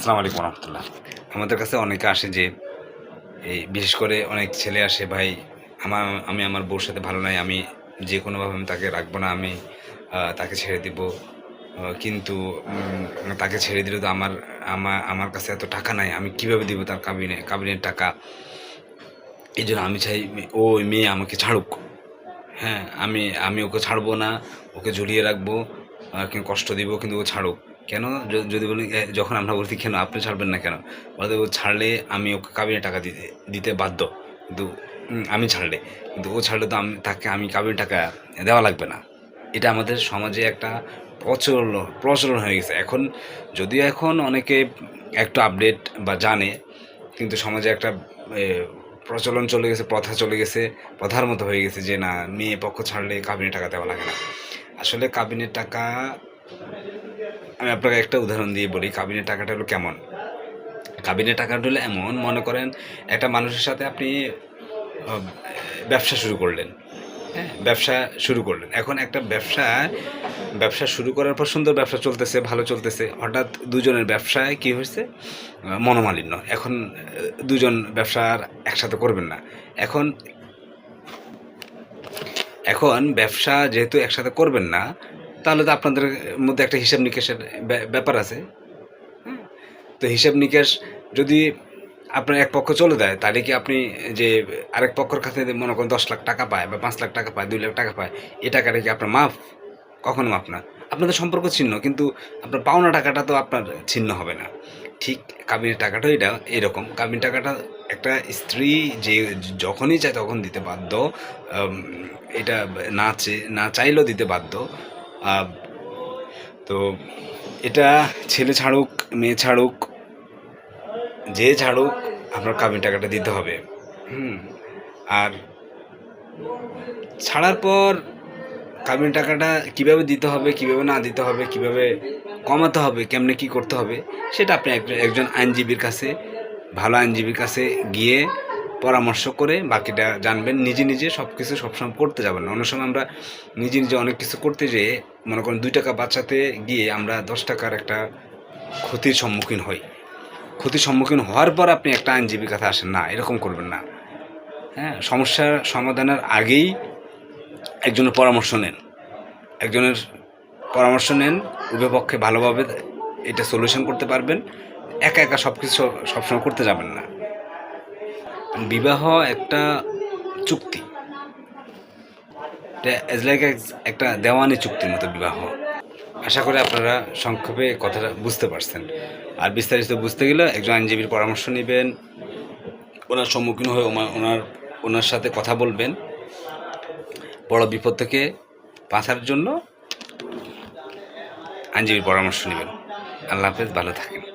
আসসালামু আলাইকুম রহমতুল্লাহ। আমাদের কাছে অনেকে আসে যে, এই বিশেষ করে অনেক ছেলে আসে, ভাই, আমার, আমি আমার বউর সাথে ভালো নাই, আমি যে কোনোভাবে আমি তাকে রাখব না, আমি তাকে ছেড়ে দিব। কিন্তু তাকে ছেড়ে দিলে তো আমার আমার আমার কাছে এত টাকা নাই, আমি কীভাবে দিব তার কাবিনে, কাবিনের টাকা? এই জন্য আমি চাই, ও মেয়ে আমাকে ছাড়ুক। হ্যাঁ আমি আমি ওকে ছাড়বো না, ওকে ঝুলিয়ে রাখব কষ্ট দিব, কিন্তু ও ছাড়ুক। কেন? যদি বলি যখন আমরা বলছি, কেন? আপনি ছাড়বেন না কেন? বলতে ও ছাড়লে আমি ওকে কাবিনে টাকা দিতে দিতে বাধ্য। কিন্তু আমি ছাড়লে। কিন্তু ও ছাড়লে তো আমি, তাকে আমি কাবিনে টাকা দেওয়া লাগবে না। এটা আমাদের সমাজে একটা প্রচলন প্রচলন হয়ে গেছে। এখন, যদিও এখন অনেকে একটু আপডেট বা জানে, কিন্তু সমাজে একটা প্রচলন চলে গেছে, প্রথা চলে গেছে, প্রথার মতো হয়ে গেছে যে, না, মেয়ে পক্ষ ছাড়লে কাবিনে টাকা দেওয়া লাগে না। আসলে কাবিনের টাকা আমি আপনাকে একটা উদাহরণ দিয়ে বলি, কাবিনের টাকাটা হলো কেমন? কাবিনের টাকাটা হলো এমন, মনে করেন একটা মানুষের সাথে আপনি ব্যবসা শুরু করলেন হ্যাঁ ব্যবসা শুরু করলেন। এখন একটা ব্যবসা ব্যবসা শুরু করার পর সুন্দর ব্যবসা চলতেছে, ভালো চলতেছে। হঠাৎ দুজনের ব্যবসায় কি হয়েছে? মনোমালিন্য। এখন দুজন ব্যবসা আর একসাথে করবেন না। এখন এখন ব্যবসা যেহেতু একসাথে করবেন না তাহলে তো আপনাদের মধ্যে একটা হিসাব নিকেশের ব্যা- ব্যাপার আছে। তো হিসাব নিকেশ যদি আপনার এক পক্ষ চলে দেয়, তাহলে কি আপনি যে আরেক পক্ষের কাছে মনে করেন দশ লাখ টাকা পায় বা পাঁচ লাখ টাকা পায়, দুই লাখ টাকা পায় এই টাকাটা কি আপনার মাফ? কখনো মাফ না। আপনাদের সম্পর্ক ছিন্ন, কিন্তু আপনার পাওনা টাকাটা তো আপনার ছিন্ন হবে না। ঠিক কাবিনের টাকাটাও এটা এরকম। কাবিন টাকাটা একটা স্ত্রী যে যখনই চায় তখন দিতে বাধ্য এটা না চে- না চাইলেও দিতে বাধ্য। তো এটা ছেলে ছাড়ুক, মেয়ে ছাড়ুক, যে ছাড়ুক, আপনার কাবিন টাকাটা দিতে হবে। হুম, আর ছাড়ার পর কাবিন টাকাটা কীভাবে দিতে হবে, কীভাবে না দিতে হবে, কীভাবে কমাতে হবে, কেমনে কি করতে হবে, সেটা আপনি এক- একজন আইনজীবীর কাছে, ভালো আইনজীবীর কাছে গিয়ে পরামর্শ করে বাকিটা জানবেন, নিজে নিজে সব কিছু সবসময় করতে যাবেন না। অনেক সময় আমরা নিজে নিজে অনেক কিছু করতে যেয়ে মনে করেন দুই টাকা বাঁচাতে গিয়ে আমরা দশ টাকার একটা ক্ষতির সম্মুখীন হই। ক্ষতির সম্মুখীন হওয়ার পর আপনি একটা আইনজীবীর কাছে আসেন, না, এরকম করবেন না। হ্যাঁ সমস্যার সমাধানের আগেই একজনের পরামর্শ নেন। একজনের পরামর্শ নেন উভয়পক্ষে ভালোভাবে এটা সলিউশন করতে পারবেন। একা একা সব কিছু সবসময় করতে যাবেন না। বিবাহ একটা চুক্তি। এটা লাইক একটা দেওয়ানি চুক্তির মতো বিবাহ। আশা করি আপনারা সংক্ষেপে কথাটা বুঝতে পারছেন। আর বিস্তারিত বুঝতে গেলে একজন আইনজীবীর পরামর্শ নেবেন, ওনার সম্মুখীন হয়ে ওনার ওনার সাথে কথা বলবেন। বড় বিপদ থেকে বাঁচার জন্য আইনজীবীর পরামর্শ নেবেন। আল্লাহ হাফেজ, ভালো থাকেন।